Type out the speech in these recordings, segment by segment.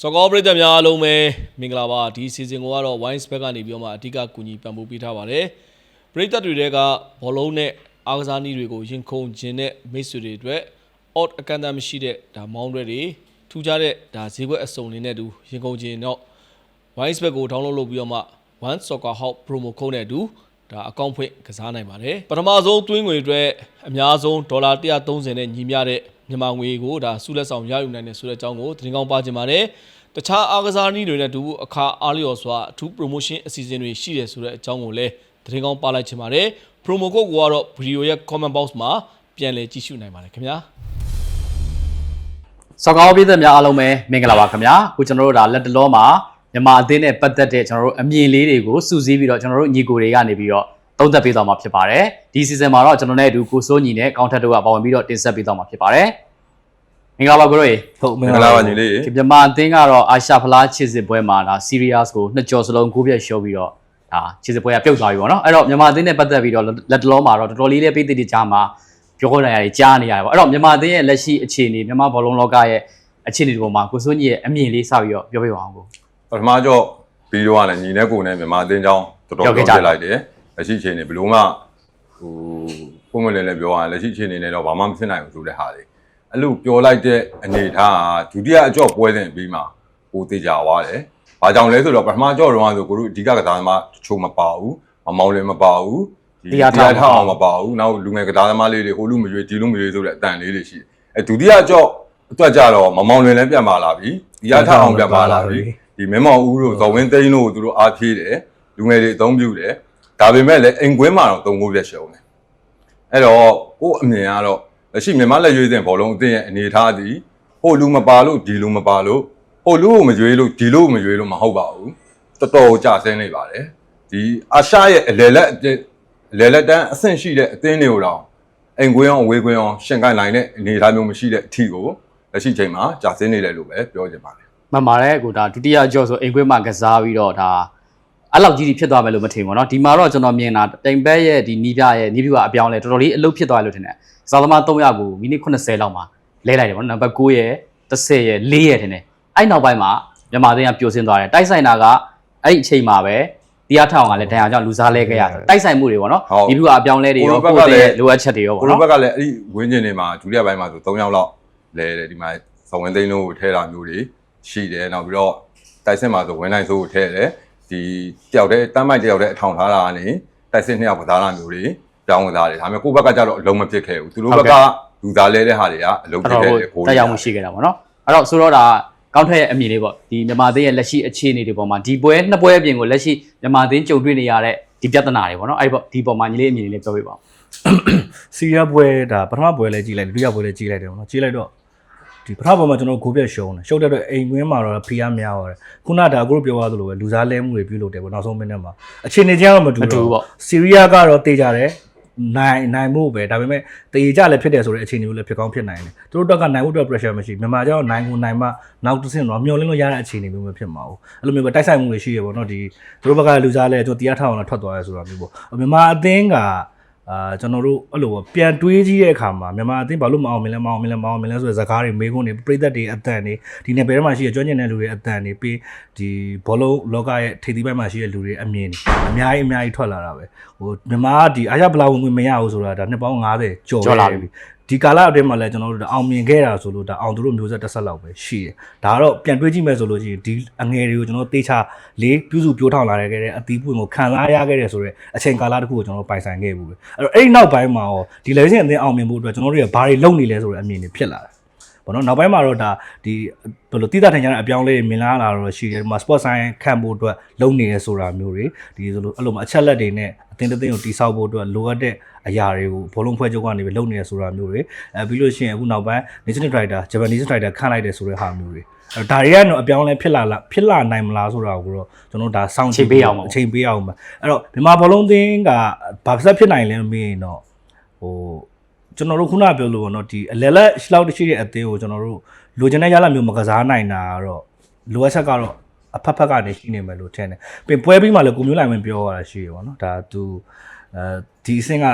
စောကောပရိသတ်များအားလုံးပဲမင်္ဂလာပါဒီစီဇန်ကိုကတော့ Wines Back ကနေပြီးတော့မှအဓိကကူညီပံ့ပိုးပေးထားပါတယ်ပရိသတ်တွေတဲကဘောလုံးနဲ့အားကစားနည်းတွေကိုရင်ခုန်ခြင်းနဲ့မိတ်ဆွေတွေအတွက် odd အကန့်အသတ်မရှိတဲ့ဒါမောင်းတွေတွေထူးခြားတဲ့ဒါဈေးကွက်အစုံလေးနဲ့အတူရင်ခုန်ခြင်းတော့ Wines Back ကို download လုပ်ပြီးတော့မှ One Soccer Hub promo code နဲ့အတူဒါအကောင့်ဖွင့်ကစားနိုင်ပါတယ်ပထမဆုံးသွင်းငွေအတွက်အများဆုံးဒေါ်လာ130နဲ့ညီမျှတဲ့ မြန်မာငွေကိုဒါစုလက်ဆောင်ရယူနိုင်တယ်ဆိုတဲ့အကြောင်းကိုသတင်းကောင်းပါချင်ပါတယ်တခြားအားကစားနည်းတွေနဲ့အတူအခါအားလျော်စွာအထူး promotion အစီအစဉ်တွေရှိတယ်ဆိုတဲ့အကြောင်းကိုလည်းသတင်းကောင်းပါလိုက်ချင်ပါတယ် promo code ကိုကတော့ video ရဲ့ comment box မှာပြန်လည်ကြည့်ရှုနိုင်ပါတယ်ခင်ဗျာစောကောင်းပြည်သက်များအားလုံးပဲမင်္ဂလာပါခင်ဗျာအခုကျွန်တော်တို့ဒါလက်တလောမှာမြန်မာအသင်းနဲ့ပတ်သက်တဲ့ကျွန်တော်တို့အမြင်လေးတွေကိုစုစည်းပြီးတော့ကျွန်တော်တို့ညီကိုတွေကနေပြီးတော့ သုံးသပ်ပေးသွားမှာဖြစ်ပါတယ်ဒီ season မှာတော့ကျွန်တော်နဲ့အတူကိုစိုးညီနဲ့ကောင်းထက်တို့ကပါဝင်ပြီးတော့တင်ဆက်ပေးသွားမှာဖြစ်ပါတယ်မင်္ဂလာပါကိုရိုရေဟုတ်မင်္ဂလာပါညီလေးဒီမြန်မာအသင်းကတော့အာရှဖလားချစ်စစ်ပွဲမှာဒါ serious ကိုနှစ်ကြော်စလုံးကိုပြည့်ရှော့ပြီးတော့ဒါချစ်စစ်ပွဲကပြုတ်သွားပြီပေါ့နော်အဲ့တော့မြန်မာအသင်းနဲ့ပတ်သက်ပြီးတော့လက်တလောမှာတော့တော်တော်လေးလေးပေးတည်တည်ကြားမှာပြောခေါ်နေရတယ်ကြားနေရတယ်ပေါ့အဲ့တော့မြန်မာအသင်းရဲ့လက်ရှိအခြေအနေမြန်မာဘောလုံးလောကရဲ့အခြေအနေဒီပေါ်မှာကိုစိုးညီရဲ့အမြင်လေးစပြီးတော့ပြောပြပါအောင်ကိုပထမကြော့ဗီဒီယိုကလည်းညီနဲ့ကိုနဲ့မြန်မာအသင်းချောင်းတော်တော်ပြောခဲ့ပြောကြပြလိုက်တယ် လက်ရှိအခြေအနေဘယ်လို့မှဟိုပုံမလည်လည်းပြောရရင်လက်ရှိအခြေအနေနဲ့တော့ဘာမှမဖြစ်နိုင်ဘူးဆိုတဲ့ဟာလေအဲ့လိုပြောလိုက်တဲ့အနေထားကဒုတိယအကြော့ပွဲစဉ်ပြီးမှဟိုတေချာသွားတယ်ဘာကြောင့်လဲဆိုတော့ပထမကြော့တော့ဆိုကိုတို့အဓိကကစားသမားတချို့မပါဘူးအမောင်လည်းမပါဘူးအောင်မပါဘူးနောက်လူငယ်ကစားသမားလေးတွေဟိုလူမရွေဒီလူမရွေဆိုတဲ့အတန်လေးတွေရှိတယ်အဲဒုတိယကြော့အတွက်ကြတော့မမောင်လွင်လည်းပြန်ပါလာပြီဒီရထအောင်ပြန်ပါလာပြီဒီမင်းမောင်ဦးတို့ဇော်ဝင်းသိန်းတို့ကိုသူတို့အားဖြည့်တယ်လူငယ်တွေအသုံးပြုတယ် ဒါပေမဲ့လည်းအိမ်ကွင်းမှာတော့သုံးဖို့ပြရှုံးတယ်အဲ့တော့ကို့အမြင်ကတော့လက်ရှိမြန်မာလက်ရွေးစင်ဘောလုံးအသင်းရဲ့အနေအထားသည်ဟိုလူမပါလို့ဒီလူမပါလို့ဟိုလူကိုမရွေးလို့ဒီလူကိုမရွေးလို့မဟုတ်ပါဘူးတော်တော်ကြာဆင်းနေပါတယ်ဒီအာရှရဲ့အလယ်လက်အသင်းအလယ်လက်တန်းအဆင့်ရှိတဲ့အသင်းတွေကိုတော့အိမ်ကွင်းအောင်အဝေးကွင်းအောင်ရှင်ကိုင်နိုင်တဲ့အနေအထားမျိုးမရှိတဲ့အထီကိုလက်ရှိချိန်မှာကြာဆင်းနေတယ်လို့ပဲပြောချင်ပါတယ်မှန်ပါတယ်ကိုဒါဒုတိယကြော့ဆိုအိမ်ခွေးမှာကစားပြီးတော့ဒါ အဲ့လောက်ကြီးကြီးဖြစ်သွားမယ်လို့မထင်ဘူးเนาะဒီမှာတော့ကျွန်တော်မြင်တာတိမ်ဘက်ရဲ့ဒီနီးပြရဲ့နီးပြကအပြောင်းလဲတော်တော်လေးအလုပ်ဖြစ်သွားတယ်လို့ထင်တယ်ဇာသမား300ကိုမိနစ်80လောက်မှာလဲလိုက်တယ်ဗောနော်နံပါတ်9ရဲ့10ရဲ့4ရဲ့ထင်တယ်အဲ့နောက်ပိုင်းမှာမြန်မာသင်းကပြိုဆင်းသွားတယ်တိုက်ဆိုင်တာကအဲ့ဒီအချိန်မှာပဲတရားထောင်ကလည်းဒဏ်ရာကြောင့်လူစားလဲခဲ့ရတယ်တိုက်ဆိုင်မှုတွေဗောနော် ဟုတ် နီးပြကအပြောင်းလဲတွေရော ကို ကို ယ့် ယ့် ဘက်ကလည်းရဲ့လိုအပ်ချက်တွေရောဗော ကို နော် လိုဘက်ကလည်းအဲ့ဒီဝင်းကျင်တွေမှာဒုတိယပိုင်းမှာဆို3ယောက်လောက်လဲတယ်ဒီမှာဇဝင်သိန်းလုံးကိုထဲတာမျိုးတွေရှိတယ်နောက်ပြီးတော့တိုက်စစ်မှာဆိုဝင်းနိုင်ဆိုးကိုထဲတယ် ဒီတယောက်တည်းတမ်းမိုက်တယောက်တည်းအထောင်ထားတာကနေတိုက်စစ်နှစ်ယောက်ကစားတာမျိုးတွေပြောင်းကစားတယ်ဒါပေမဲ့ကိုယ့်ဘက်ကကြတော့အလုံးမဖြစ်ခဲ့ဘူးသူတို့ဘက်ကလူသားလဲတဲ့ဟာတွေကအလုံးဖြစ်တော်ခဲ့တော်တယ်ကိုတက်ရောက်မှုရှိခဲ့တာပေါ့နော်အဲ့တော့ဆိုတော့ဒါကောင်းထက်ရဲ့အမြင်လေးပေါ့ဒီမြန်မာသင်းရဲ့လက်ရှိအခြေအနေတွေပေါ်မှာဒီပွဲနှစ်ပွဲအပြင်ကိုလက်ရှိမြန်မာသင်းကြုံတွေ့နေရတဲ့ဒီပြဿနာတွေပေါ့နော်အဲ့ဒီပေါ့ဒီပေါ်မှာညီလေးအမြင်လေးလေးပြောပြပါဦးစီးရီးယားပွဲဒါပထမပွဲလည်းကြီးလိုက်ဒုတိယပွဲလည်းကြီးလိုက်တယ်ပေါ့နော်ကြီးလိုက်တော့ ဒီပထမပွဲမှာကျွန်တော်ဂိုးပြတ်ရှုံးတယ်ရှုံးတဲ့အတွက်အိမ်ကွင်းမှာတော့ဖီးယားများသွားတယ်ခုနကဒါအခုပြောရသလိုပဲလူစားလဲမှုတွေပြုလုပ်တယ်ပေါ့နောက်ဆုံးမိနစ်မှာအခြေအနေချင်းတော့မတူမတူဘူးပေါ့စီးရီးယားကတော့တေးကြတယ်နိုင်နိုင်မှုပဲဒါပေမဲ့တေးကြလည်းဖြစ်တယ်ဆိုတဲ့အခြေအနေမျိုးလည်းဖြစ်ကောင်းဖြစ်နိုင်တယ်သူတို့တော့ကနိုင်ဖို့အတွက် pressure မရှိမြန်မာကျတော့နိုင်ကိုနိုင်မှနောက်တစ်ဆင့်တော့မျောလင်းလို့ရတဲ့အခြေအနေမျိုးမဖြစ်မှာဘူးအဲ့လိုမျိုးပဲတိုက်ဆိုင်မှုတွေရှိရပေါ့နော်ဒီသူတို့ဘက်ကလူစားလဲကျွန်တော်တရားထောက်အောင်တော့ထွက်သွားရဲဆိုတာမျိုးပေါ့မြန်မာအသင်းက အာကျွန်တော်တို့အဲ့လိုပေါ့ပြန်တွေးကြည့်တဲ့အခါမှာမြန်မာအသင်းဘာလို့မအောင်မလဲမအောင်မလဲမအောင်မလဲဆိုတဲ့ဇာတ်ကားတွေမေးခွန်းတွေပြည်သက်တွေအတန်တွေဒီနယ်ပယ်ထဲမှာရှိတဲ့ကျွမ်းကျင်တဲ့လူတွေအတန်တွေပြီးဒီဘောလုံးလောကရဲ့ထိပ်သီးပိုင်းမှာရှိတဲ့လူတွေအမြင်တွေအများကြီးအများကြီးထွက်လာတာပဲဟိုမြန်မာကဒီအာရဗလာဝင်ဝင်မရဘူးဆိုတာဒါနှစ်ပေါင်း90ကျော်ကျော်လာပြီပြီ ဒီကာလအတွင်းမှာလည်းကျွန်တော်တို့ဒါအောင်မြင်ခဲ့တာဆိုလို့ဒါအောင်သူတို့မျိုးဆက်တစ်ဆက်လောက်ပဲရှိတယ်ဒါကတော့ပြန်တွေးကြည့်မယ်ဆိုလို့ရှိရင်ဒီအငယ်တွေကိုကျွန်တော်တို့တေချာလေးပြုစုပြိုးထောင်လာခဲ့တဲ့အသီးပွင့်ကိုခံစားရခဲ့တဲ့ဆိုတော့အချိန်ကာလတစ်ခုကိုကျွန်တော်တို့ပိုင်ဆိုင်ခဲ့ဘူးပဲအဲ့တော့အဲ့ဒီနောက်ပိုင်းမှာရောဒီလေဆင်အသင်းအောင်မြင်ဖို့အတွက်ကျွန်တော်တို့ကဘာတွေလုပ်နေလဲဆိုတဲ့အမြင်တွေဖြစ်လာတယ်ဘောနော်နောက်ပိုင်းမှာတော့ဒါဒီဘယ်လိုတိတိထိုင်ကြတဲ့အပြောင်းလဲတွေမြင်လာလာတော့ရှိတယ်ဒီမှာ sport science ခံဖို့အတွက်လုပ်နေရဲဆိုတာမျိုးတွေဒီဆိုလိုအဲ့လိုမှအချက်လက်တွေနဲ့အ တင်းတစ်တင်းကိုတိဆောက်ဖို့အတွက်လိုအပ်တဲ့အရာတွေကိုဘောလုံးဖွဲ့ချုပ်ကနေပဲလုပ်နေရဲဆိုတာမျိုးတွေအဲပြီးလို့ရှိရင်အခုနောက်ပိုင်း national driver Japanese driver ခန့်လိုက်တယ်ဆိုတဲ့ဟာမျိုးတွေအဲ့တော့ဒါတွေကတော့အပြောင်းလဲဖြစ်လာလားဖြစ်လာနိုင်မလားဆိုတာကိုတော့ကျွန်တော်တို့ဒါစောင့်ကြည့်ချိန်ပေးအောင်ပါအချိန်ပေးအောင်ပါအဲ့တော့မြန်မာဘောလုံးသင်းကဘာဖြစ်ဖြစ်နိုင်လဲမမေးရင်တော့ဟိုကျွန်တော်တို့ခုနပြောလို့ပေါ့နော်ဒီအလဲလက်ရှလောက်တရှိတဲ့အသင်းကိုကျွန်တော်တို့လိုချင်တဲ့ရလဒ်မျိုးမကစားနိုင်တာကတော့လိုအပ်ချက်ကတော့ အဖက်ဖက်ကနေရှိနေမယ်လို့ထင်တယ်ပြင်ပွဲပြီးမှလည်းကိုမျိုးလိုက်မင်းပြောရတာရှိရပါတော့ဒါသူအဲဒီအဆင့်က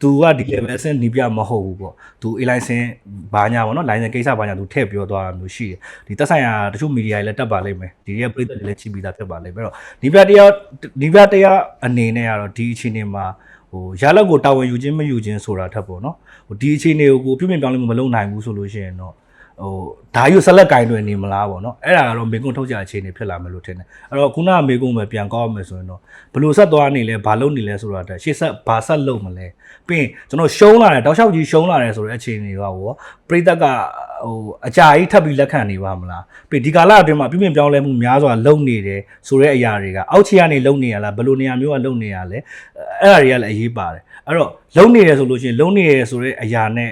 သူကဒီ level အဆင့်နီးပြမဟုတ်ဘူးပေါ့သူ A license ဘာညာပေါ့နော် license ကိစ္စဘာညာသူထည့်ပြောသွားတာမျိုးရှိတယ်ဒီသက်ဆိုင်ရာတချို့ media တွေလည်းတက်ပါလိမ့်မယ်ဒီရဲ့ပြည်သက်တွေလည်းချိပြီးသားဖြစ်ပါလိမ့်မယ်အဲ့တော့နီးပြတရားနီးပြတရားအနေနဲ့ကတော့ဒီအခြေအနေမှာဟိုရလက်ကိုတာဝန်ယူခြင်းမယူခြင်းဆိုတာထက်ပေါ့နော်ဟိုဒီအခြေအနေကိုကိုပြုပြင်ပြောင်းလဲမှုမလုပ်နိုင်ဘူးဆိုလို့ရှိရင်တော့ ဟိုဓာတ်ရုပ်ဆက်လက်ကင်တွင်နေမလားပေါ့နော်အဲ့ဒါကတော့မေကွန်းထုတ်ကြအခြေအနေဖြစ်လာမယ်လို့ထင်တယ်အဲ့တော့ခုနကမေကွန်းပဲပြန်ကောက်မယ်ဆိုရင်တော့ဘယ်လိုဆက်သွားနေလဲဘာလုပ်နေလဲဆိုတာတက်ရှေ့ဆက်ဘာဆက်လုပ်မလဲပြီးရင်ကျွန်တော်ရှုံးလာတယ်တောက်လျှောက်ကြီးရှုံးလာတယ်ဆိုတဲ့အခြေအနေကဟိုပရိသတ်ကဟိုအကြာကြီးထပ်ပြီးလက်ခံနေပါမလားပြီးဒီကာလအတွင်းမှာပြုပြင်ပြောင်းလဲမှုများစွာလုပ်နေတယ်ဆိုတဲ့အရာတွေကအောက်ခြေကနေလုပ်နေရလားဘယ်လိုနေရာမျိုးကလုပ်နေရလဲအဲ့ဒါတွေကလည်းအရေးပါတယ်အဲ့တော့လုပ်နေတယ်ဆိုလို့ရှိရင်လုပ်နေတယ်ဆိုတဲ့အရာနဲ့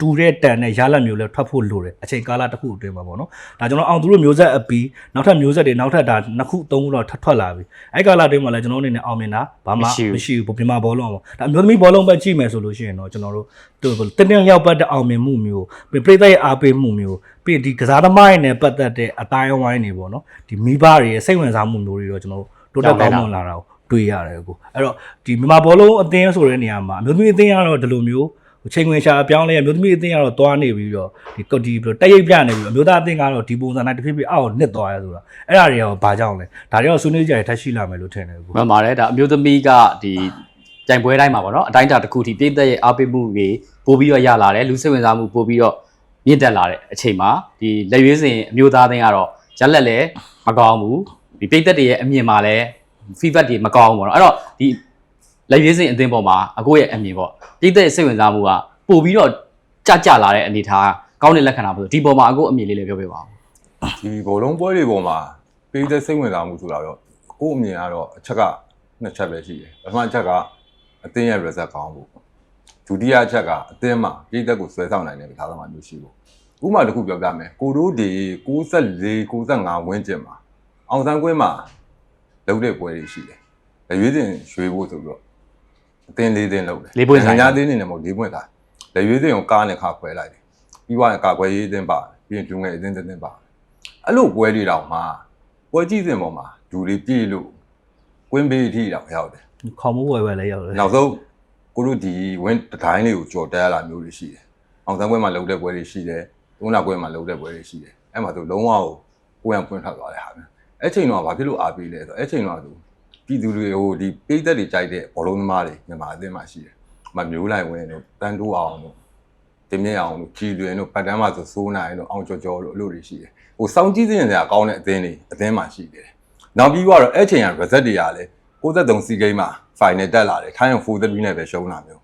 တူတဲ့တန်နဲ့ရလက်မျိုးလဲထွက်ဖို့လိုတယ်အချိန်ကာလတစ်ခုအတွင်းမှာပေါ့နော်ဒါကျွန်တော်အောင်သူတို့မျိုးဆက်အပီးနောက်ထပ်မျိုးဆက်တွေနောက်ထပ်ဒါနှစ်ခုသုံးခုတော့ထပ်ထွက်လာပြီအဲ့ကာလအတွင်းမှာလဲကျွန်တော်အနေနဲ့အောင်မြင်တာဘာမှမရှိဘူးမြန်မာဘောလုံးပေါ့ဒါအမျိုးသမီးဘောလုံးပဲကြည့်မယ်ဆိုလို့ရှိရင်တော့ကျွန်တော်တို့တင်းတင်းရောက်ပတ်တဲ့အောင်မြင်မှုမျိုးပြိဿရဲ့အားပေးမှုမျိုးပြီးဒီကစားသမားတွေနဲ့ပတ်သက်တဲ့အတိုင်းအဝိုင်းတွေပေါ့နော်ဒီမိဘတွေရဲ့စိတ်ဝင်စားမှုမျိုးတွေတော့ကျွန်တော်တို့တိုးတက်ကောင်းမွန်လာတာကိုတွေ့ရတယ်ကိုအဲ့တော့ဒီမြန်မာဘောလုံးအသင်းဆိုတဲ့နေရာမှာအမျိုးသမီးအသင်းကတော့ဒီလိုမျိုး ချိန်ဝင်ရှာအပြောင်းလဲအမျိုးသမီးအသင်းကတော့တွားနေပြီးတော့ဒီကုတ်ဒီတက်ရိပ်ပြနေပြီးအမျိုးသားအသင်းကတော့ဒီပုံစံတိုင်းတစ်ဖြည်းဖြည်းအောက်ကိုနစ်သွားရဲဆိုတာအဲ့ဒါတွေရောဘာကြောင့်လဲဒါတွေရောဆွေးနွေးကြရထက်ရှိလာမယ်လို့ထင်တယ်ကိုမှန်ပါတယ်ဒါအမျိုးသမီးကဒီကြိုင်ပွဲတိုင်းမှာပေါ့နော်အတိုင်းအတာတစ်ခုထိပြည်သက်ရဲ့အားပေးမှုတွေပို့ပြီးတော့ရလာတယ်လူစိတ်ဝင်စားမှုပို့ပြီးတော့မြင့်တက်လာတဲ့အချိန်မှာဒီလက်ရွေးစင်အမျိုးသားအသင်းကတော့ရက်လက်လည်းမကောင်းဘူးဒီပြည်သက်တွေရဲ့အမြင်မှာလည်း feedback တွေမကောင်းဘူးပေါ့နော်အဲ့တော့ဒီ လက်ရွေးစင်အသင်းပေါ်မှာအကိုရဲ့အမြင်ပေါ့ပြည်သက်ရဲ့စိတ်ဝင်စားမှုကပို့ပြီးတော့ကြကြလာတဲ့အနေထားကောင်းတဲ့လက္ခဏာပေါ့ဆိုဒီပေါ်မှာအကိုအမြင်လေးလည်းပြောပြပါဦးဒီဘောလုံးပွဲတွေပေါ်မှာပေးတဲ့စိတ်ဝင်စားမှုဆိုတာတော့ကိုယ့်အမြင်ကတော့အချက်ကနှစ်ချက်ပဲရှိတယ်ပထမအချက်ကအသင်းရဲ့ result ကောင်းဖို့ဒုတိယအချက်ကအသင်းမှာပြည်သက်ကိုဆွဲဆောင်နိုင်တဲ့ပထမမျိုးရှိဖို့ဥပမာတစ်ခုပြောပြမယ်ကိုတို့ဒီ64 65ဝန်းကျင်မှာအောင်ဆန်းကွင်းမှာလုပ်တဲ့ပွဲတွေရှိတယ်လက်ရွေးစင်ရွှေဖို့ဆိုပြီးတော့ အသင်းလေးသင်းလုပ်တယ်လေးပွင့်ဆိုင်ညာအသင်းနေနဲ့မဟုတ်လေးပွင့်ဆိုင်လက်ရွေးစင်ကိုကားနဲ့ခါခွဲလိုက်တယ်ပြီးသွားရင်ကာကွယ်ရေးအသင်းပါတယ်ပြီးရင်ဒုငယ်အသင်းတစ်သင်းပါတယ်အဲ့လိုပွဲတွေတောင်မှပွဲကြည့်စင်ပေါ်မှာဒူတွေပြေးလို့ကွင်းဘေးအထိတောင်ရောက်တယ်ခေါ်မိုးဝယ်ဝယ်လည်းရောက်တယ်။နောက်ဆုံးကိုတို့ဒီဝင်းတတိုင်းလေးကိုကြော်တက်ရတာမျိုးတွေရှိတယ်။အောင်ဆန်းပွဲမှာလှုပ်တဲ့ပွဲတွေရှိတယ်။သုံးလပွဲမှာလှုပ်တဲ့ပွဲတွေရှိတယ်။အဲ့မှာသူလုံးဝကိုကိုယ်ရပွင့်ထွက်သွားတဲ့ဟာပဲ။အဲ့ချိန်တော့ဘာဖြစ်လို့အားပေးလဲဆိုတော့အဲ့ချိန်တော့သူ ပြည်သူတွေဟိုဒီပိတ်သက်တွေကြိုက်တဲ့ဘောလုံးသမားတွေမြန်မာအသင်းမှာရှိတယ်။မမျိုးလိုက်ဝင်တို့တန်တိုးအောင်တို့တင်မြင့်အောင်တို့ကြည်လွင်တို့ပတ်တန်းမှာဆိုစိုးနိုင်တို့အောင်ကျော်ကျော်တို့အလို့တွေရှိတယ်။ဟိုစောင်းကြည့်စင်စရာကောင်းတဲ့အသင်းတွေအသင်းမှာရှိတယ်။နောက်ပြီးတော့အဲ့ချိန်က result တွေကလည်း63စီဂိမ်းမှာ final တက်လာတယ်ခိုင်းအောင်43နဲ့ပဲရှုံးတာမျိုး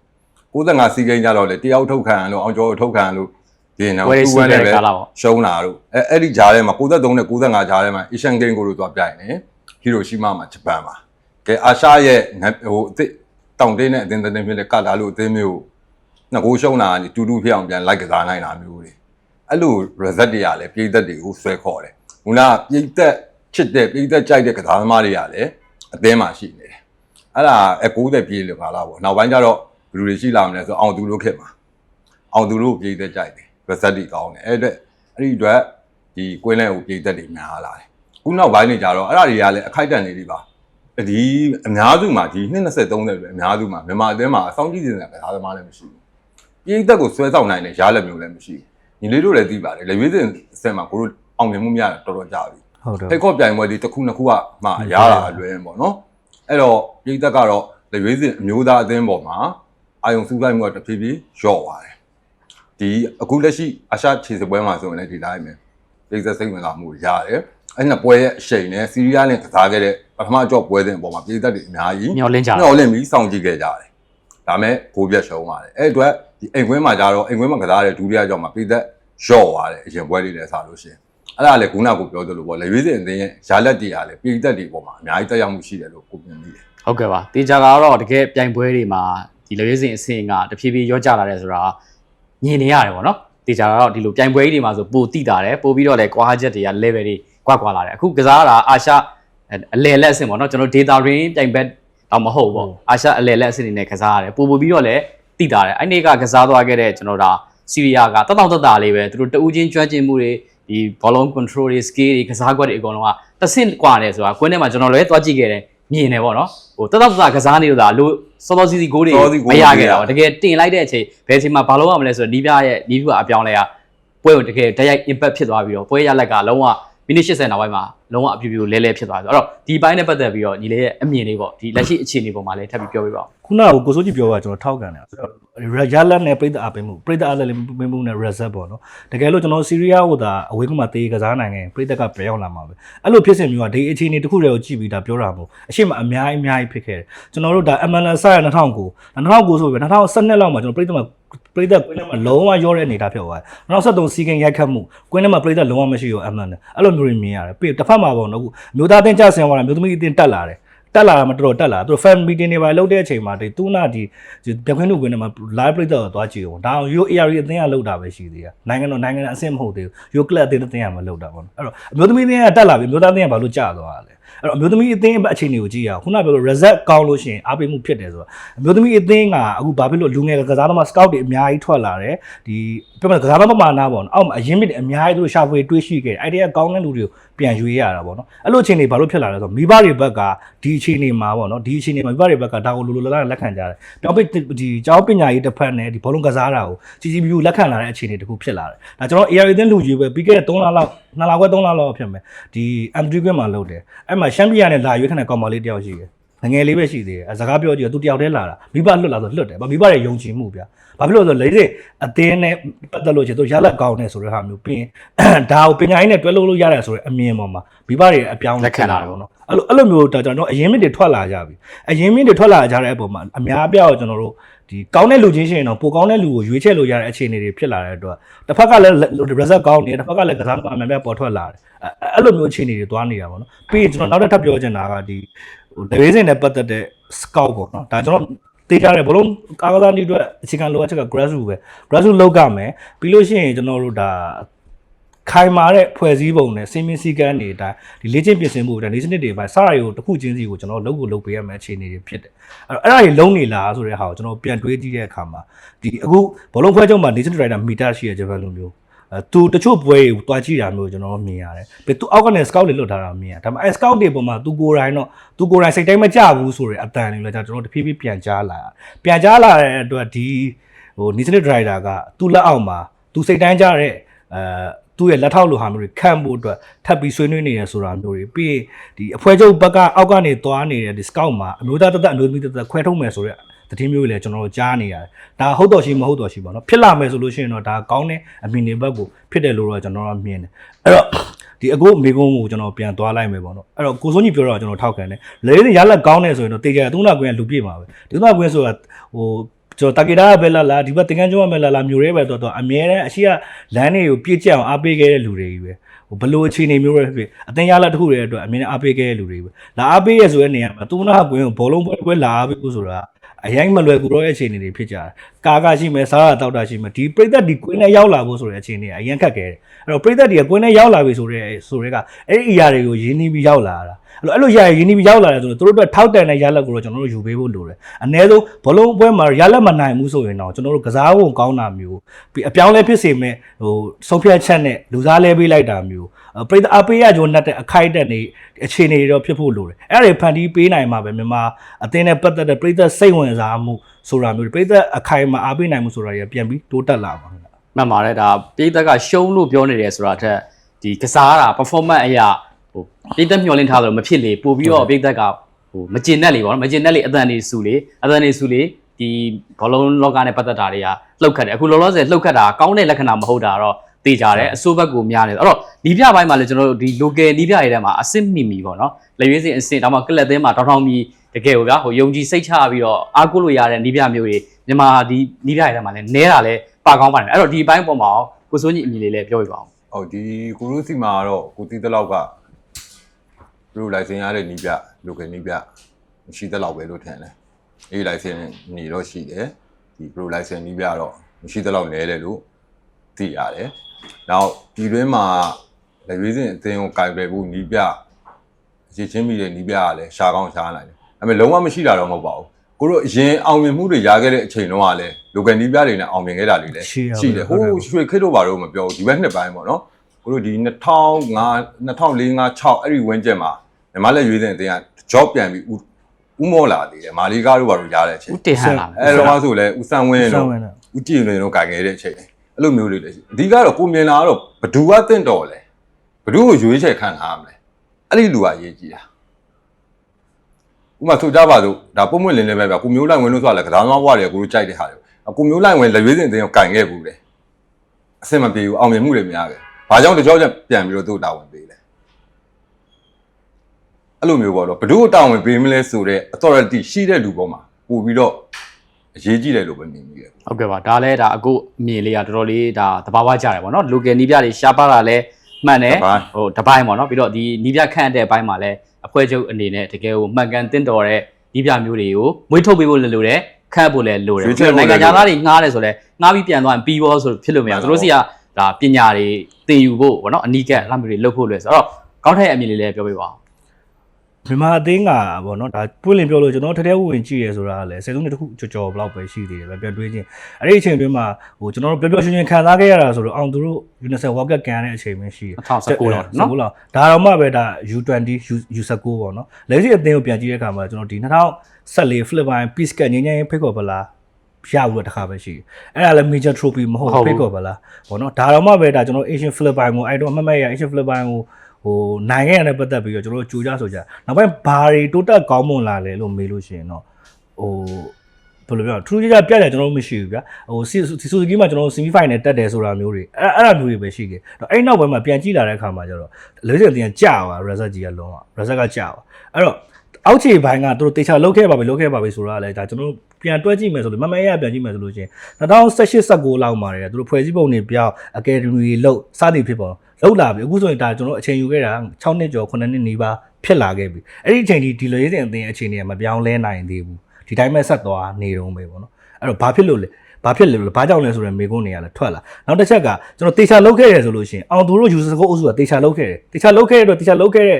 65စီဂိမ်းကြတော့လေတယောက်ထုတ်ခံရလို့အောင်ကျော်ထုတ်ခံရလို့ဒီနောက်ပွဲတွေ2 1နဲ့ပဲစီးတဲ့ကာလပေါ့ရှုံးလာတို့အဲအဲ့ဒီဂျားထဲမှာ63နဲ့95ဂျားထဲမှာ Asian Game ကိုလို့သွားပြိုင်နေဟီရိုရှီမာမှာဂျပန်မှာ ကဲအာရှရဲ့ငါဟိုအစ်စ်တောင်တင်းနဲ့အတင်းတင်းဖြစ်တဲ့ကာတာလို့အသင်းမျိုးနှစ်ကိုရှုံးတာကနေတူတူဖြစ်အောင်ပြန်လိုက်ကစားနိုင်တာမျိုးတွေအဲ့လို result တွေကလည်းပြည်သက်တွေကိုဆွဲခေါ်တယ်ခုနကပြည်သက်ချစ်တဲ့ပြည်သက်ကြိုက်တဲ့ကစားသမားတွေကလည်းအသင်းမှာရှိနေတယ်အဲ့ဒါအ90ပြည့်လို့ခါလာပေါ့နောက်ပိုင်းကျတော့ဘယ်လိုတွေရှိလာမလဲဆိုအောင်သူတို့ခက်မှာအောင်သူတို့ပြည်သက်ကြိုက်တယ် result တွေကောင်းတယ်အဲ့အတွက်အဲ့ဒီအတွက်ဒီကွင်းလဲကိုပြည်သက်တွေများလာတယ်ခုနောက်ပိုင်းနေကြတော့အဲ့ဒါတွေကလည်းအခိုက်အတန့်နေပြီပါ ဒီအများစုမှာဒီ223တဲ့ပဲအများစုမှာမြန်မာအသင်းမှာအဆောင်ကြည့်နေတဲ့ကစားသမားလည်းမရှိဘူးပြည်သက်ကိုဆွဲဆောင်နိုင်တဲ့ရားလက်မျိုးလည်းမရှိဘူးညီလေးတို့လည်းသိပါတယ်လေရွေးစင်အဆင့်မှာကိုတို့အောင်မြင်မှုများတော်တော်ကြာပြီဟုတ်တယ်ဖိတ်ခေါ်ပြိုင်ပွဲဒီတစ်ခုနှစ်ခုကမှရတာအလွယ်ပေါ့နော်အဲ့တော့ပြည်သက်ကတော့လေရွေးစင်အမျိုးသားအသင်းပေါ်မှာအာယုံစူးစိုက်မှုကတဖြည်းဖြည်းလျော့သွားတယ်ဒီအခုလက်ရှိအာရှခြေစပွဲမှာဆိုရင်လည်းဒီတိုင်းပဲပြည်သက်စိတ်ဝင်စားမှုရတယ် အဲ့နှစ်ပွဲရဲ့အရှိန်နဲ့စီးရီးယားနဲ့ကစားခဲ့တဲ့ပထမကြော့ပွဲစဉ်အပေါ်မှာပြည်သက်တွေအများကြီးမျောလင်းကြတယ်မျောလင့်ပြီးစောင့်ကြည့်ခဲ့ကြတယ်ဒါမဲ့ကိုပြတ်ရှုံးပါတယ်အဲ့အတွက်ဒီအိမ်ခွင်းမှာကြတော့အိမ်ခွင်းမှာကစားတဲ့ဒုတိယကြောင့်မှာပြည်သက်လျော့သွားတယ်အရင်ပွဲလေးလည်းစားလို့ရှိရင်အဲ့ဒါလည်းခုနကပြောသလိုပေါ့လေရွေးစင်အသင်းရဲ့ယာလက်တွေကလည်းပြည်သက်တွေပေါ်မှာအများကြီးတက်ရောက်မှုရှိတယ်လို့ကိုမြင်မိတယ်ဟုတ်ကဲ့ပါတေချာကတော့တကယ်ပြိုင်ပွဲတွေမှာဒီလက်ရွေးစင်အဆင့်ကတဖြည်းဖြည်းရော့ကျလာတယ်ဆိုတာမြင်နေရတယ်ပေါ့နော်တေချာကတော့ဒီလိုပြိုင်ပွဲတွေမှာဆိုပိုတိတာတယ်ပိုပြီးတော့လည်းကွာချက်တွေက level တွေ ကွာကွာလာတယ်အခုကစားတာအာရှအလယ်လက်အဆင့်ပေါ့နော်ကျွန်တော် data range ပြိုင်ဘက်တော့မဟုတ်ဘူးပေါ့အာရှအလယ်လက်အဆင့်တွေနဲ့ကစားရတယ်ပိုပိုပြီးတော့လည်းတိတာတယ်အဲ့ဒီကကစားသွားခဲ့တဲ့ကျွန်တော်ဒါစီးရီးယားကတတောက်တတလေးပဲသူတို့တဦးချင်းကျွမ်းကျင်မှုတွေဒီ ball control တွေ skill တွေကစားကွက်တွေအကုန်လုံးကတစ်ဆင့်ကွာတယ်ဆိုတာကွင်းထဲမှာကျွန်တော်လည်းတွားကြည့်ခဲ့တယ်မြင်တယ်ပေါ့နော်ဟိုတသက်တကစားနေလို့ဒါလို့စောစောစီစီဂိုးတွေစောစီဂိုးမတွေရခဲ့တာပေါ့တကယ်တင်လိုက်တဲ့အချိန်ဘယ်အချိန်မှာဘာလို့ရမလဲဆိုတော့နီးပြရဲ့နီးပြအပြောင်းလဲကပွဲကိုတကယ်တိုက်ရိုက် impact ဖြစ်သွားပြီးတော့ပွဲရလက်ကလုံးဝ မိနစ်80နောက်ပိုင်းမှာလုံးဝအပြူပြူလဲလဲဖြစ်သွားဆိုတော့ဒီဘိုင်းနဲ့ပတ်သက်ပြီးတော့ညီလေးရဲ့အမြင်လေးပေါ့ဒီလက်ရှိအခြေအနေပေါ်မှာလည်းထပ်ပြီးပြောပြပါဦးခုနကကိုစိုးကြည့်ပြောတာကျွန်တော်ထောက်ကန်တယ်ဆိုတော့ရလက်နဲ့ပြိတ္တအပိမှုပြိတ္တအားလည်းမင်းမှုနဲ့ reset ပေါ့နော်တကယ်လို့ကျွန်တော်စီးရီးယားဟိုဒါအဝေးကမှတေးကစားနိုင်ရင်ပြိတ္တကပြောင်းလာမှာပဲအဲ့လိုဖြစ်စဉ်မျိုးကဒီအခြေအနေတစ်ခုတည်းကိုကြည့်ပြီးဒါပြောတာမဟုတ်အရှိမအများကြီးအများကြီးဖြစ်ခဲ့တယ်ကျွန်တော်တို့ဒါ MLS ရ2009 2009ဆိုပဲ2012လောက်မှာကျွန်တော်ပြိတ္တမှာ ပြိတ္တကွင်းထဲမှာလုံးဝရောတဲ့အနေအထားဖြစ်သွားတယ်2013စီကင်ရိုက်ခတ်မှုကွင်းထဲမှာပြိတ္တလုံးဝမရှိရော MLS နဲ့အဲ့လိုမျိုးတွေမြင်ရတယ်ပြီးတစ်ဖက်မှာပေါ့နော်အခုမျိုးသားအသင်းကြဆင်သွားတာမျိုးသမီးအသင်းတက်လာတယ်တက်လာတာမှတော်တော်တက်လာသူ fan meeting တွေပါလုပ်တဲ့အချိန်မှာဒီသူနာဒီပြခွင်းတို့ကွင်းထဲမှာ live ပြိတ္တကိုသွားကြည့်အောင်ဒါအောင် yo area အသင်းကလုပ်တာပဲရှိသေးတယ်နိုင်ငံတော်နိုင်ငံအဆင့်မဟုတ်သေးဘူး yo club အသင်းအသင်းကမလုပ်တာပေါ့နော်အဲ့တော့အမျိုးသမီးအသင်းကတက်လာပြီအမျိုးသားအသင်းကဘာလို့ကြာသွားတာလဲ အဲ့တော့အမျိုးသမီးအသင်းရဲ့အခြေအနေကိုကြည့်ရအောင်ခုနကပြောလို့ result ကောင်းလို့ရှိရင်အားပေးမှုဖြစ်တယ်ဆိုတော့အမျိုးသမီးအသင်းကအခုဘာဖြစ်လို့လူငယ်ကစားသမား scout တွေအများကြီးထွက်လာတယ်ဒီပြောမယ်ကစားသမားပမာဏပေါ့နော်အောက်မှာအရင်မြစ်အများကြီးသူတို့ရှာဖွေတွေးရှိခဲ့တယ်အဲ့ဒီကကောင်းတဲ့လူတွေကိုပြန်ရွေးရတာပေါ့နော်အဲ့လိုအခြေအနေဘာလို့ဖြစ်လာလဲဆိုတော့မိဘတွေဘက်ကဒီအခြေအနေမှာပေါ့နော်ဒီအခြေအနေမှာမိဘတွေဘက်ကဒါကိုလိုလိုလားလားလက်ခံကြတယ်ပြောင်းပိဒီကျောင်းပညာရေးတစ်ဖက်နဲ့ဒီဘောလုံးကစားတာကိုကြီးကြီးပြူလက်ခံလာတဲ့အခြေအနေတစ်ခုဖြစ်လာတယ်ဒါကျွန်တော် AR အသင်းလူကြီးပဲပြီးခဲ့တဲ့3လလောက်2လခွဲ3လလောက်ဖြစ်မယ်ဒီ M3 ကွင်းမှာလုပ်တယ်အဲ့မှာရှမ်းပြည်ရနဲ့လာရွေးခနဲ့ကောင်မလေးတယောက်ရှိတယ် ငငယ်လေးပဲရှိသေးတယ်စကားပြောကြည့်တော့သူတယောက်တည်းလာတာမိဘလွတ်လာဆိုလွတ်တယ်မိဘရဲ့ယုံကြည်မှုဗျာဘာဖြစ်လို့လဲဆိုတော့လေတဲ့အသင်းနဲ့ပတ်သက်လို့ချင်သူရလက်ကောင်းနေဆိုတဲ့ဟာမျိုးပြီးရင်ဒါကိုပညာရေးနဲ့တွဲလို့လို့ရတယ်ဆိုတဲ့အမြင်ပေါ်မှာမိဘတွေအပြောင်းလက်ခံလာတယ်ပေါ့နော်အဲ့လိုအဲ့လိုမျိုးဒါကျွန်တော်တို့အရင်မြင့်တွေထွက်လာကြပြီအရင်မြင့်တွေထွက်လာကြတဲ့အပေါ်မှာအများအပြားကိုကျွန်တော်တို့ဒီကောင်းတဲ့လူချင်းရှိရင်တော့ပိုကောင်းတဲ့လူကိုရွေးချယ်လို့ရတဲ့အခြေအနေတွေဖြစ်လာတဲ့အတွက်တစ်ဖက်ကလည်း result ကောင်းနေတယ်တစ်ဖက်ကလည်းကစားသမားအများများပေါ်ထွက်လာတယ်အဲ့အဲ့လိုမျိုးအခြေအနေတွေသွားနေတာပေါ့နော်ပြီးရင်ကျွန်တော်နောက်တစ်ထပ်ပြောချင်တာကဒီ ဟို division နဲ့ပတ်သက်တဲ့ scout ပေါ့နော်ဒါကျွန်တော်တေးကြတယ်ဘလုံးကာကစားနည်းအတွက်အခြေခံလိုအပ်ချက်က grassroot ပဲ grassroot လောက်ကမယ်ပြီးလို့ရှိရင်ကျွန်တော်တို့ဒါခိုင်မာတဲ့ဖွဲ့စည်းပုံနဲ့စီမင်းစည်းကမ်းတွေအတိုင်းဒီလေ့ကျင့်ပြင်ဆင်မှုတွေနေစနစ်တွေပိုင်းစတာတွေကိုတစ်ခုချင်းစီကိုကျွန်တော်လုပ်ကိုလုပ်ပေးရမယ့်အခြေအနေတွေဖြစ်တယ်အဲ့တော့အဲ့ဒါတွေလုံးနေလားဆိုတဲ့ဟာကိုကျွန်တော်ပြန်တွေးကြည့်တဲ့အခါမှာဒီအခုဘောလုံးဖွဲ့ချုပ်မှာနေစနစ်ဒရိုက်တာမီတာရှိရကြပါလို့မျိုးအဲ သူတချို့ပွဲတွေကိုတွားကြည့်တာမျိုးကျွန်တော်မြင်ရတယ်။ပြီးသူအောက်ကနေ scout တွေလွတ်ထားတာမြင်ရ။ဒါပေမဲ့အဲ scout တွေပုံမှာသူကိုယ်တိုင်တော့သူကိုယ်တိုင်စိတ်တိုင်းမကြဘူးဆိုတဲ့အတန်တွေလည်းကျွန်တော်တို့တဖြည်းဖြည်းပြန်ကြားလာ။ပြန်ကြားလာတဲ့အတွက်ဒီဟို Nissan driver ကသူ့လက်အောက်မှာသူစိတ်တိုင်းကြတဲ့အဲသူ့ရဲ့လက်ထောက်လိုဟာမျိုးတွေခံဖို့အတွက်ထပ်ပြီးဆွေးနွေးနေရဆိုတာမျိုးတွေပြီးရင်ဒီအဖွဲ့ချုပ်ဘက်ကအောက်ကနေသွားနေတဲ့ဒီ scout မှာအမျိုးသားတသက်အမျိုးသမီးတသက်ခွဲထုတ်မယ်ဆိုတဲ့ တတိမျိုးတွေလည်းကျွန်တော်တို့ကြားနေရတယ်။ဒါဟုတ်တော်ရှိမဟုတ်တော်ရှိပါတော့ဖြစ်လာမယ်ဆိုလို့ရှိရင်တော့ဒါကောင်းတဲ့အမီနေဘက်ကိုဖြစ်တယ်လို့တော့ကျွန်တော်တို့မြင်တယ်။အဲ့တော့ဒီအခုမေကုန်းကိုကျွန်တော်ပြန်သွားလိုက်မယ်ပေါ့နော်။အဲ့တော့ကိုစိုးကြီးပြောတော့ကျွန်တော်ထောက်ခံတယ်။လေရင်ရလက်ကောင်းတယ်ဆိုရင်တော့တေချာသုံးနာကွင်းကလူပြည့်မှာပဲ။ဒီသုံးနာကွင်းဆိုတာဟိုကျွန်တော်တာကီတာပဲလာလာဒီဘက်တင်ကန်းကျွန်းပဲလာလာမျိုးရဲပဲတော့တော့အမြဲတမ်းအရှိကလမ်းတွေကိုပြည့်ကျအောင်အားပေးခဲ့တဲ့လူတွေကြီးပဲဟိုဘလို့အခြေအနေမျိုးပဲဖြစ်အတင်းရလက်တစ်ခုတွေအတွက်အမြဲတမ်းအားပေးခဲ့တဲ့လူတွေပဲလာအားပေးရဆိုတဲ့နေရာမှာသူနာကွင်းကိုဘောလုံးပွဲပွဲလာအားပေးဖို့ဆိုတာ အရင်မလွယ်ကူတော့ရဲ့အခြေအနေတွေဖြစ်ကြတယ်ကာကရှိမယ်စားရတောက်တာရှိမယ်ဒီပြိသက်ဒီကွင်းနဲ့ရောက်လာဖို့ဆိုတဲ့အခြေအနေကအရင်ခက်ခဲတယ်အဲ့တော့ပြိသက်ဒီကကွင်းနဲ့ရောက်လာပြီဆိုတဲ့ဆိုတဲ့ကအဲ့ဒီအရာတွေကိုရင်းနှီးပြီးရောက်လာတာအဲ့လိုအဲ့လိုရရင်းနှီးပြီးရောက်လာတယ်ဆိုတော့တို့တို့အတွက်ထောက်တန်တဲ့ရလက်ကိုတော့ကျွန်တော်တို့ယူပေးဖို့လိုတယ်အ ਨੇ ဆုံးဘလုံးပွဲမှာရလက်မနိုင်ဘူးဆိုရင်တော့ကျွန်တော်တို့ကစားဖို့ကောင်းတာမျိုးပြီးအပြောင်းလဲဖြစ်စေမဲ့ဟိုဆုံးဖြတ်ချက်နဲ့လူစားလဲပေးလိုက်တာမျိုး ပြိသက်အပေးရကြုံနဲ့တဲ့အခိုက်အတက်နေအခြေအနေတွေတော့ဖြစ်ဖို့လိုတယ်အဲ့ဒါတွေဖန်တီးပေးနိုင်မှာပဲမြန်မာအသင်းနဲ့ပတ်သက်တဲ့ပြိသက်စိတ်ဝင်စားမှုဆိုတာမျိုးပြိသက်အခိုင်မှာအားပေးနိုင်မှုဆိုတာတွေပြန်ပြီးတိုးတက်လာပါမယ်မှန်ပါတယ်ဒါပြည်သက်ကရှုံးလို့ပြောနေတယ်ဆိုတာထက်ဒီကစားတာ performance အရာဟိုပြည်သက်မျှော်လင့်ထားသလိုမဖြစ်လေပို့ပြီးတော့ပြည်သက်ကဟိုမကျင်နဲ့လေပေါ့နော်မကျင်နဲ့လေအတန်နေစုလေအတန်နေစုလေဒီဘောလုံးလောကနဲ့ပတ်သက်တာတွေကလှုပ်ခတ်တယ်အခုလောလောဆယ်လှုပ်ခတ်တာကောင်းတဲ့လက္ခဏာမဟုတ်တာတော့ သိကြတယ်အစိုးဘက်ကိုများနေတယ်အဲ့တော့ဒီပြပိုင်းမှာလည်းကျွန်တော်တို့ဒီ local နီးပြရေးထဲမှာအစစ်မိမိပေါ့နော်လက်ရွေးစင်အစစ်ဒါမှကလပ်သင်းမှာတောင်းတောင်းပြီးတကယ်ကိုဗျာဟိုယုံကြည်စိတ်ချပြီးတော့အားကိုးလို့ရတဲ့နီးပြမျိုးတွေမြန်မာဒီနီးပြရေးထဲမှာလည်းနဲတာလည်းပါကောင်းပါတယ်အဲ့တော့ဒီဘိုင်းပေါ်မှာရောကိုစိုးကြီးအမည်လေးလည်းပြောပြပါအောင်ဟုတ်ဒီကိုရုစီမှာကတော့ကိုတီးတဲ့လောက်ကသူတို့လိုင်စင်ရတဲ့နီးပြ local နီးပြမရှိတဲ့လောက်ပဲလို့ထင်တယ်အေးလိုင်စင်ညီတော့ရှိတယ်ဒီ pro လိုင်စင်နီးပြတော့မရှိတဲ့လောက်နဲတယ်လို့ သိရတယ်နောက်ဒီတွင်းမှာလက်ရွေးစင်အသင်းကိုကင်ပယ်ဖို့နီးပြအခြေချင်းမိတဲ့နီးပြကလည်းရှာကောင်းရှာနိုင်တယ်ဒါပေမဲ့လုံးဝမရှိတာတော့မဟုတ်ပါဘူးကိုတို့အရင်အောင်မြင်မှုတွေရခဲ့တဲ့အချိန်တုန်းကလည်း local နီးပြတွေနဲ့အောင်မြင်ခဲ့တာတွေလည်းရှိရပါရှိတယ်ဟုဟိုတ်ကဲ့ရွှေခေတ်တို့ဘာလို့မပြောဘူးဒီဘက်နှစ်ပိုင်းပေါ့နော်ကိုတို့ဒီ2005 2004 5 6အဲ့ဒီဝင်းကျက်မှာမြန်မာလက်ရွေးတဲ့အတင်းက job ပြန်ပြီးဥဥမောလာသေးတယ်မာလီကာတို့ဘာလို့ရတဲ့အချိန်ဦးတင်ဟန်လာမယ်အဲတော့မှဆိုလဲဥဆန်ဝင်းဦးဆန်းတို့ဝင်းတို့ဥကြည်နေတို့ကင်ခဲ့တဲ့အချိန် အဲ့လိုမျိုးလေးလေအဓိကတော့ကိုမြင်လာတော့ဘဒူကတင့်တော်လဲဘဒူကိုရွေးချယ်ခံထားရမလဲအဲ့ဒီလူကရေးကြည့်တာဥမာဆိုကြပါစို့ဒါပုံမှန်လင်းလင်းပဲဗျကိုမျိုးလိုက်ဝင်လို့ဆိုတာလဲကစားသမားဘွားတွေကကိုတို့ကြိုက်တဲ့ဟာတွေကိုမျိုးလိုက်ဝင်လက်ရွေးစင်အတင်းကိုကင်ခဲ့ဘူးတယ်အဆင်မပြေဘူးအောင်မြင်မှုတွေမရခဲ့ဘာကြောင့်တကြောက်ချက်ပြန်ပြီးတော့သူ့တာဝန်ပေးလဲအဲ့လိုမျိုးပေါ့တော့ဘဒူကိုတာဝန်ပေးမလဲဆိုတော့ authority ရှိတဲ့လူပေါ်မှာပို့ပြီးတော့အရေးကြီးတယ်လို့ပဲမြင်မိတယ် ဟုတ်ကဲ့ပါဒါလည်းဒါအခုအမြင်လေးကတော်တော်လေးဒါသဘာဝကျတယ်ပေါ့နော် local နီးပြတွေရှားပါတာလည်းမှန်တယ်တစ်ပိုင်းဟိုတစ်ပိုင်းပေါ့နော်ပြီးတော့ဒီနီးပြခန့်တဲ့ဘိုင်းမှာလည်းအဖွဲ့ချုပ်အနေနဲ့တကယ်ကိုမှန်ကန်တင့်တော်တဲ့နီးပြမျိုးတွေကိုမွေးထုတ်ပေးဖို့လည်းလိုတယ်ခန့်ဖို့လည်းလိုတယ်ရွေးပြီးချယ်တော့ဖို့လည်းနိုင်ငံခြားသားတွေငှားတယ်ဆိုလဲငှားပြီးပြန်သွားရင်ပြီးဘောဆိုဖြစ်လို့မရဘူးသူတို့စီကဒါပညာတွေသင်ယူဖို့ပေါ့နော်အနီးကပ်အဲ့လိုမျိုးတွေလုပ်ဖို့လွယ်ဆိုတော့ကောင်းတဲ့အမြင်လေးလည်းပြောပြပါဦး မြန်မာအသင်းကပေါ့နော်ဒါပွင့်လင်းပြောလို့ကျွန်တော်ထထဲဝင်ကြည့်ရဲဆိုတာကလည်းစေစုံတစ်ခုကြော်ကြော်ဘလောက်ပဲရှိသေးတယ်ပဲပြန်တွေးချင်းအဲ့ဒီအချိန်တွင်းမှာဟိုကျွန်တော်တို့ပျော်ပျော်ရွှင်ရွှင်ခံစားခဲ့ရတာဆိုတော့အောင်သူတို့ UNICEF World Cup ကန်တဲ့အချိန်ပဲရှိတယ်2019လောက်နော်ဟုတ်လားဒါတော့မှပဲဒါ U20 U19 ပေါ့နော်လက်ရှိအသင်းကိုပြန်ကြည့်တဲ့အခါမှာကျွန်တော်ဒီ2014 Philippines Peace Cup ငင်းငင်းဖိတ်ခေါ်ပလားရဘူးတခါပဲရှိတယ်အဲ့ဒါလည်း major trophy မဟုတ်ဟုတ်ဘူးဖိတ်ခေါ်ပလားပေါ့နော်ဒါတော့မှပဲဒါကျွန်တော် Asian Philippines ကိုအဲ့တော့အမှတ်မဲ့ရ Asian Philippines ကို ဟိုနိုင်ငံရတဲ့ပတ်သက်ပြီးတော့ကျွန်တော်တို့ကြိုးကြဆိုကြနောက်ပိုင်းဘာတွေတိုးတက်ကောင်းမွန်လာလဲလို့မေးလို့ရှိရင်တော့ဟိုဘယ်လိုပြောလဲထူးခြားပြတ်တယ်ကျွန်တော်တို့မရှိဘူးဗျာဟိုစီစီဆူဇူကီမှာကျွန်တော်တို့ semi final တက်တယ်ဆိုတာမျိုးတွေအဲ့အဲ့ဒါမျိုးတွေပဲရှိခဲ့တော့အဲ့နောက်ပိုင်းမှာပြန်ကြည့်လာတဲ့အခါမှာကျတော့လေးစင်တင်ကြာသွား result ကြီးကလုံးဝ result ကကြာသွားအဲ့တော့ အောက်ခြေဘိုင်းကသူတို့တေချာလုတ်ခဲ့ပါပြီလုတ်ခဲ့ပါပြီဆိုတာကလည်းဒါကျွန်တော်တို့ပြန်တွဲကြည့်မယ်ဆိုလို့မမရပြန်ကြည့်မယ်ဆိုလို့ချင်း2018 19လောက်မှာတယ်သူတို့ဖွဲ့စည်းပုံတွေပြောင်း academy လုတ်စသည်ဖြစ်ပေါ်လုတ်လာပြီအခုဆိုရင်ဒါကျွန်တော်အချိန်ယူခဲ့တာ6နှစ်ကျော်9နှစ်နီးပါးဖြစ်လာခဲ့ပြီအဲ့ဒီအချိန်ဒီဒီလိုရေးစဉ်အသင်းအခြေအနေကမပြောင်းလဲနိုင်သေးဘူးဒီတိုင်းပဲဆက်သွားနေတော့ပဲပေါ့နော်အဲ့တော့ဘာဖြစ်လို့လဲ ဘာဖြစ်လဲလို့ဘာကြောင့်လဲဆိုတော့မေကုန်းနေရလဲထွက်လာနောက်တစ်ချက်ကကျွန်တော်တေချာလုတ်ခဲ့ရဆိုလို့ရှိရင်အောင်သူတို့ user code အုပ်စုကတေချာလုတ်ခဲ့တယ်တေချာလုတ်ခဲ့တဲ့အတွက်တေချာလုတ်ခဲ့တဲ့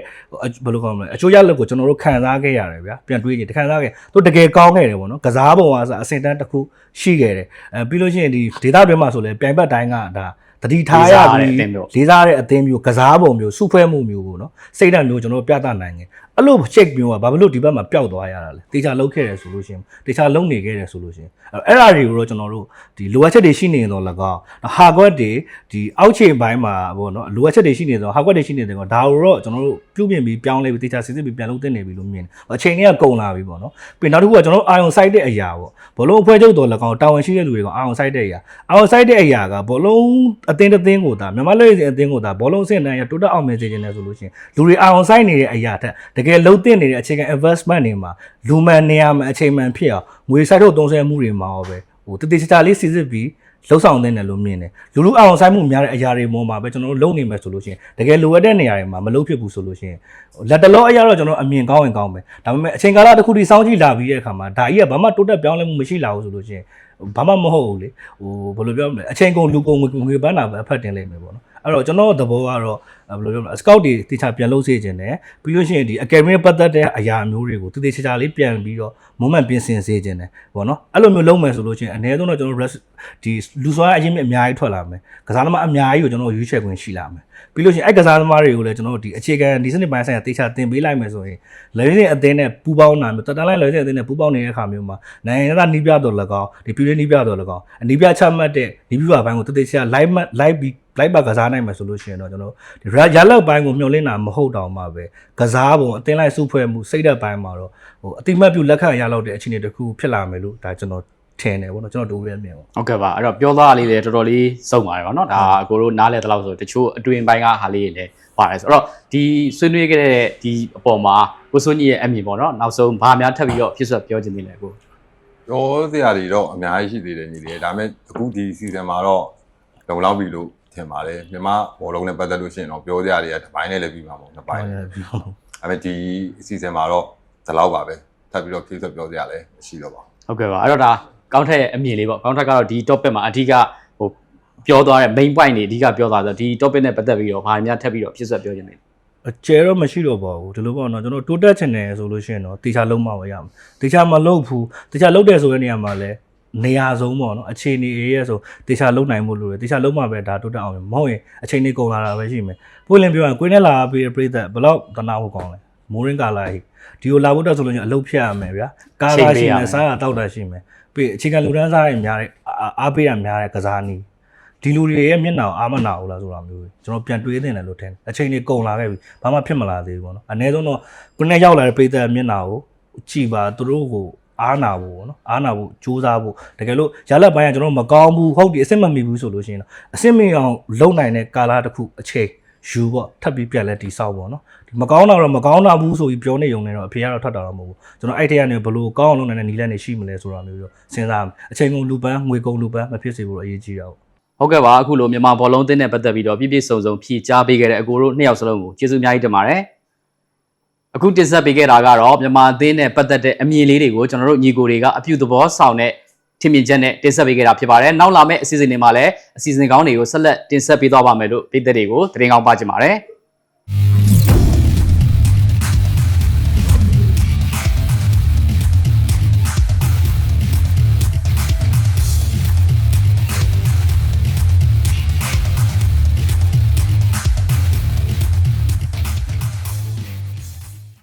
ဘယ်လိုကောင်းမလဲအချိုးရလက်ကိုကျွန်တော်တို့ခံစားခဲ့ရတယ်ဗျာပြန်တွေးကြည့်ခံစားခဲ့သူတကယ်ကောင်းခဲ့တယ်ပေါ့နော်ကစားပုံကအစအစင်တန်းတစ်ခုရှိခဲ့တယ်အဲပြီးလို့ရှိရင်ဒီဒေတာတွင်းမှာဆိုလဲပြိုင်ဘက်တိုင်းကဒါတတိထားရပြီးလေးစားတဲ့အသင်းမျိုးကစားပုံမျိုးစုဖွဲမှုမျိုးပေါ့နော်စိတ်ဓာတ်မျိုးကျွန်တော်တို့ပြသနိုင်တယ် အဲ့လို check မျိုးကဘာဖြစ်လို့ဒီဘက်မှာပျောက်သွားရတာလဲတေချာလုတ်ခဲ့တယ်ဆိုလို့ရှိရင်တေချာလုံနေခဲ့တယ်ဆိုလို့ရှိရင်အဲ့အဲ့ဒါတွေကိုတော့ကျွန်တော်တို့ဒီလိုအပ်ချက်တွေရှိနေရင်တော့၎င်းဟာကွက်တွေဒီအောက်ခြေပိုင်းမှာပေါ့နော်လိုအပ်ချက်တွေရှိနေတော့ဟာကွက်တွေရှိနေတယ်ကောဒါကိုတော့ကျွန်တော်တို့ပြုပြင်ပြီးပြောင်းလဲပြီးတေချာစစ်စစ်ပြီးပြန်လုပ်သင့်နေပြီလို့မြင်တယ်အချိန်တွေကကုန်လာပြီပေါ့နော်ပြီးနောက်တစ်ခုကကျွန်တော်တို့အာယုံ site တဲ့အရာပေါ့ဘလုံးအဖွဲ့ချုပ်တော်၎င်းတာဝန်ရှိတဲ့လူတွေကအာယုံ site တဲ့အရာအာယုံ site တဲ့အရာကဘလုံးအသင်းတစ်သင်းကိုဒါမြန်မာလက်ရည်အသင်းကိုဒါဘလုံးအဆင့်တန်းရတိုးတက်အောင်မြင်စေခြင်းလဲဆိုလို့ရှိရင်လူတွေအာယုံ site နေတဲ့အရာထက်တကယ်လုံးတင်နေတဲ့အခြေခံ investment တွေမှာလူမှန်နေရာမှာအချိန်မှန်ဖြစ်အောင်ငွေ site ထုတ်သုံးစွဲမှုတွေမှာရောပဲဟိုတတိချာလေးစစ်စစ်ပြီးလှုပ်ဆောင်တဲ့နယ်လို့မြင်တယ်လူလူအောင်ဆိုင်မှုများတဲ့အရာတွေပေါ်မှာပဲကျွန်တော်တို့လုပ်နေမယ်ဆိုလို့ရှိရင်တကယ်လိုအပ်တဲ့နေရာတွေမှာမလုပ်ဖြစ်ဘူးဆိုလို့ရှိရင်လက်တလောအရာတော့ကျွန်တော်အမြင်ကောင်းရင်ကောင်းပဲဒါပေမဲ့အချိန်ကာလတစ်ခုထိစောင့်ကြည့်လာပြီးတဲ့အခါမှာဒါကြီးကဘာမှတိုးတက်ပြောင်းလဲမှုမရှိလာဘူးဆိုလို့ရှိရင်ဘာမှမဟုတ်ဘူးလေဟိုဘယ်လိုပြောမလဲအချိန်ကုန်လူကုန်ငွေပန်းတာပဲအဖက်တင်လိမ့်မယ်ပေါ့နော် အဲ့တော့ကျွန်တော်သဘောကတော့ဘယ်လိုပြောမလဲ scout တွေတေချာပြန်လုပ်စေခြင်းနဲ့ပြီးလို့ရှိရင်ဒီ academy ပတ်သက်တဲ့အရာမျိုးတွေကိုတေတေချာချာလေးပြန်ပြီးတော့ moment ပြင်ဆင်စေခြင်းနဲ့ပေါ့နော်အဲ့လိုမျိုးလုပ်မယ်ဆိုလို့ရှိရင်အနည်းဆုံးတော့ကျွန်တော် rest ဒီလူစွာအရင်မြအများကြီးထွက်လာမယ်ကစားသမားအများကြီးကိုကျွန်တော်ရွေးချယ်ခွင့်ရှိလာမယ်ပြီးလို့ရှိရင်အဲ့ကစားသမားတွေကိုလည်းကျွန်တော်ဒီအခြေခံဒီစနစ်ပိုင်းဆိုင်ရာတေချာတင်ပေးလိုက်မယ်ဆိုရင်လေရင်းအသင်းနဲ့ပူးပေါင်းတာမျိုးတတန်းလိုက်လေရင်းအသင်းနဲ့ပူးပေါင်းနေတဲ့အခါမျိုးမှာနိုင်ငံသားနီးပြတော်၎င်းဒီပြည်ရေးနီးပြတော်၎င်းအနီးပြချမှတ်တဲ့နီးပြပိုင်းကိုတတေချာ live live ပြီး လိုက်ပါကစားနိုင်မှာဆိုလို့ရှိရင်တော့ကျွန်တော်ဒီရလက်ပိုင်းကိုမျှော်လင့်တာမဟုတ်တော့မှပဲကစားပုံအတင်းလိုက်စုဖွဲ့မှုစိတ်ဓာတ်ပိုင်းမှာတော့ဟိုအတိမတ်ပြုလက်ခံရလောက်တဲ့အခြေအနေတစ်ခုဖြစ်လာမယ်လို့ဒါကျွန်တော်ထင်တယ်ဗောနော်ကျွန်တော်တို့ပဲမြင်ပါဟုတ်ကဲ့ပါအဲ့တော့ပြောသားလေးလည်းတော်တော်လေးစုံပါတယ်ဗောနော်ဒါအကိုတို့နားလဲတဲ့လောက်ဆိုတချို့အတွင်ပိုင်းကဟာလေးတွေလည်းပါတယ်ဆိုတော့ဒီဆွေးနွေးခဲ့တဲ့ဒီအပေါ်မှာကိုစိုးကြီးရဲ့အမြင်ပေါ့နော်နောက်ဆုံးဘာများထပ်ပြီးတော့ဖြစ်ဆွပြောခြင်းသေးလဲကိုပြောစရာတွေတော့အများကြီးရှိသေးတယ်ညီလေးဒါပေမဲ့အခုဒီ season မှာတော့လုံလောက်ပြီလို့ ထင်ပါတယ်မြန်မာဘောလုံးနဲ့ပတ်သက်လို့ရှိရင်တော့ပြောစရာတွေကတစ်ပိုင်းနဲ့လည်းပြီးမှာပေါ့နှစ်ပိုင်းဟုတ်ဒါကဲ့ပြီးတော့ပေမဲ့ဒီ season မှာတော့ဒီလောက်ပါပဲထပ်ပြီးတော့ဖြည့်ဆွပြောစရာလည်းမရှိတော့ပါဘူးဟုတ်ကဲ့ပါအဲ့တော့ဒါကောင်းထက်ရဲ့အမြင်လေးပေါ့ကောင်းထက်ကတော့ဒီ topic မှာအဓိကဟိုပြောသွားတဲ့ main point တွေအဓိကပြောသွားဆိုတော့ဒီ topic နဲ့ပတ်သက်ပြီးတော့ဘာများထပ်ပြီးတော့ဖြစ်ဆွပြောခြင်းလဲအကျဲတော့မရှိတော့ပါဘူးဒီလိုပေါ့နော်ကျွန်တော်တိုးတက်ချင်တယ်ဆိုလို့ရှိရင်တော့တေချာလုံးမပဲရမယ်တေချာမလုံးဘူးတေချာလုံးတယ်ဆိုတဲ့နေရာမှာလဲ နေရာဆုံးပေါ့နော်အခြေအနေအေးရဲဆိုတေချာလုံးနိုင်မှုလို့တေချာလုံးမပဲဒါတိုးတက်အောင်မဟုတ်ရင်အချိန်နေကုန်လာတာပဲရှိမယ်ပွင့်လင်းပြောရင်ကိုင်းနဲ့လာပြီးပြိသက်ဘယ်တော့တနာဖို့ကောင်းလဲမိုးရင်းကာလာကြီးဒီကိုလာဖို့တော့ဆိုလို့ချင်းအလုပ်ဖြတ်ရမယ်ဗျာကာလာရှိမယ်စားရတောက်တာရှိမယ်ပြီးအခြေခံလူတန်းစားတွေများတဲ့အာအားပေးရများတဲ့ကစားနည်းဒီလူတွေရဲ့မျက်နှာကိုအာမနာဘူးလားဆိုတာမျိုးကျွန်တော်ပြန်တွေးသင့်တယ်လို့ထင်တယ်အချိန်တွေကုန်လာခဲ့ပြီဘာမှဖြစ်မလာသေးဘူးပေါ့နော်အနည်းဆုံးတော့ခုနကရောက်လာတဲ့ပြည်သက်မျက်နှာကိုကြည်ပါသူတို့ကို အားနာဖို့ပေါ့နော်အားနာဖို့ကြိုးစားဖို့တကယ်လို့ရလက်ပိုင်းကကျွန်တော်တို့မကောင်းဘူးဟုတ်ပြီအစ်စ်မမီဘူးဆိုလို့ရှိရင်တော့အစ်စ်မီအောင်လုံနိုင်တဲ့ကာလာတစ်ခုအချိန်ယူပေါ့ထပ်ပြီးပြန်လဲတိဆောက်ပေါ့နော်ဒီမကောင်းတာတော့မကောင်းတာဘူးဆိုပြီးပြောနေရုံနဲ့တော့အဖေကတော့ထွက်တာတော့မဟုတ်ဘူးကျွန်တော်အဲ့ထက်ကနေဘလို့ကောင်းအောင်လုပ်နိုင်တဲ့နီးလန်းနေရှိမလဲဆိုတာမျိုးတော့စဉ်းစားမယ်အချိန်ကုန်လူပန်းငွေကုန်လူပန်းမဖြစ်စေဖို့တော့အရေးကြီးတာပေါ့ဟုတ်ကဲ့ပါအခုလိုမြန်မာဘောလုံးအသင်းနဲ့ပတ်သက်ပြီးတော့ပြည့်ပြည့်စုံစုံဖြည့်ကြားပေးခဲ့တဲ့အကိုတို့နှစ်ယောက်စလုံးကိုကျေးဇူးအများကြီးတင်ပါတယ် အခုတင်ဆက်ပေးခဲ့တာကတော့မြန်မာအသင်းနဲ့ပတ်သက်တဲ့အမြင်လေးတွေကိုကျွန်တော်တို့ညီကိုတွေကအပြုသဘောဆောင်တဲ့ထင်မြင်ချက်နဲ့တင်ဆက်ပေးခဲ့တာဖြစ်ပါတယ်နောက်လာမယ့်အစီအစဉ်တွေမှာလည်းအစီအစဉ်ကောင်းတွေကိုဆက်လက်တင်ဆက်ပေးသွားပါမယ်လို့ပြည်သက်တွေကိုသတင်းကောင်းပါချင်ပါတယ်